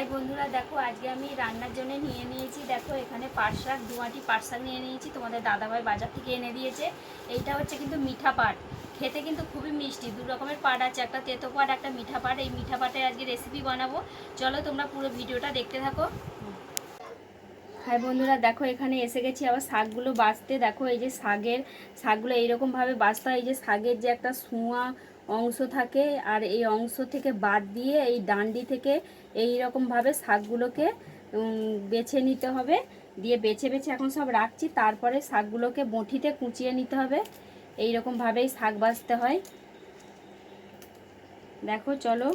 High বন্ধুরা, দেখো আজকে আমি রান্নার জন্য নিয়ে নিয়েছি, দেখো এখানে পাট শাক দু আঁটি পাট শাক নিয়ে নিয়েছি, তোমাদের দাদাভাই বাজার থেকে এনে দিয়েছে। এইটা হচ্ছে কিন্তু মিঠা পাট। খেতে কিন্তু খুবই মিষ্টি, দু রকমের পাট আছে, একটা তেতো পাট, একটা মিঠা পাট। এই মিঠা পাটের আজকে রেসিপি বানাবো। চলো তোমরা পুরো ভিডিওটা দেখতে থাকো। হাই বন্ধুরা, দেখো এখানে এসে গেছি আবার শাকগুলো বাছতে দেখো এই যে শাকের, শাকগুলো এইরকমভাবে বাছতে হয়। এই যে শাকের যে একটা সুঁয়া অংশ থাকে আর এই অংশ থেকে বাদ দিয়ে এই ডান্ডি থেকে এই রকমভাবে শাকগুলোকে বেছে নিতে হবে। দিয়ে বেছে বেছে এখন সব রাখছি। তারপরে শাকগুলোকে বঁঠিতে কুচিয়ে নিতে হবে। এই রকমভাবেই শাক বাছতে হয়। দেখো, চলো।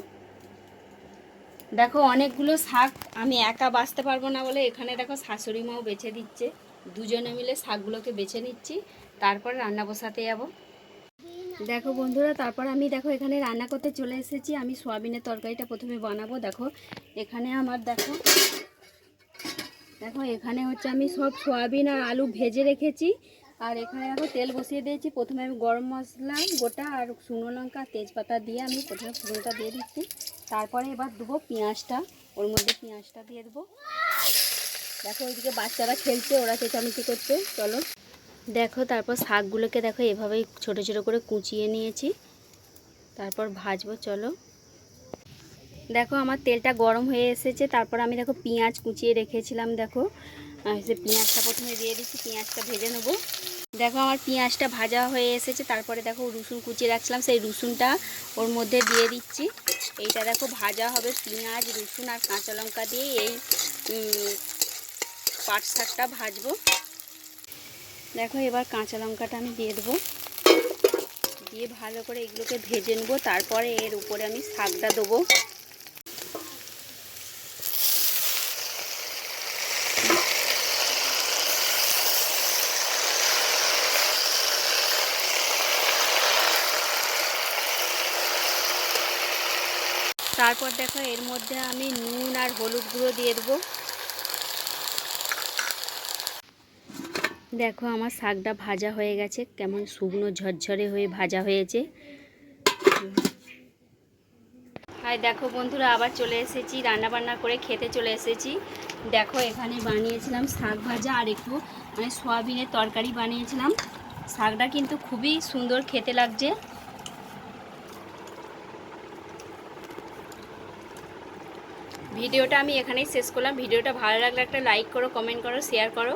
দেখো, অনেকগুলো শাক আমি একা বাঁচতে পারব না বলে এখানে দেখো শাশুড়ি মাও বেছে দিচ্ছে। দুজনে মিলে শাকগুলোকে বেছে নিচ্ছি। তারপর রান্না বসাতে যাব। দেখো বন্ধুরা, তারপর আমি দেখো এখানে রান্না করতে চলে এসেছি। আমি সোয়াবিনের তরকারিটা প্রথমে বানাবো। দেখো, এখানে আমার দেখো দেখো, এখানে হচ্ছে আমি সব সোয়াবিন আর আলু ভেজে রেখেছি। আর এখানে দেখো, তেল বসিয়ে দিয়েছি। প্রথমে আমি গরম মশলা, গোটা আর শুকনো লঙ্কা, তেজপাতা দিয়ে আমি প্রথমে ফুলটা দিয়ে দিচ্ছি। তারপরে এবার দেবো পেঁয়াজটা, ওর মধ্যে পেঁয়াজটা দিয়ে দেবো। দেখো, ওইদিকে বাচ্চারা খেলছে, ওরা চেঁচামেচি করছে। চলো। দেখো, তারপর শাকগুলোকে দেখো, এভাবেই ছোট ছোট করে কুচিয়ে নিয়েছি। তারপর ভাজবো, চলো। দেখো, আমার তেলটা গরম হয়ে এসেছে। তারপর আমি দেখো, পেঁয়াজ কুচিয়ে রেখেছিলাম, দেখো। সে পেঁয়াজটা প্রথমে দিয়ে দিচ্ছি, পেঁয়াজটা ভেজে নেব। দেখো, আমার পেঁয়াজটা ভাজা হয়ে এসেছে। তারপরে দেখো, রসুন কুচিয়ে রাখছিলাম। সেই রসুনটা ওর মধ্যে দিয়ে দিচ্ছি। এইটা দেখো, ভাজা হবে পেঁয়াজ, রসুন আর কাঁচা লঙ্কা দিয়ে। এই পাট শাকটা ভাজবো। দেখো, এবার কাঁচা লঙ্কাটা আমি দিয়ে দেবো। দিয়ে ভালো করে এগুলোকে ভেজে নেব, তারপরে এর উপরে আমি শাকটা দেবো। তারপর দেখো, এর মধ্যে আমি নুন আর হলুদ গুঁড়ো দিয়ে দেবো। দেখো আমার শাকটা ভাজা হয়ে গেছে, কেমন শুকনো ঝরঝরে হয়ে ভাজা হয়েছে। হাই, দেখো বন্ধুরা, আবার চলে এসেছি রান্না বান্না করে খেতে চলে এসেছি। দেখো, এখানে বানিয়েছিলাম শাক ভাজা আর একটু মানে সোয়াবিনের তরকারি বানিয়েছিলাম। শাকটা কিন্তু খুবই সুন্দর খেতে লাগছে। ভিডিওটা আমি এখানেই শেষ করলাম। ভিডিওটা ভালো লাগলে একটা লাইক করো, কমেন্ট করো, শেয়ার করো।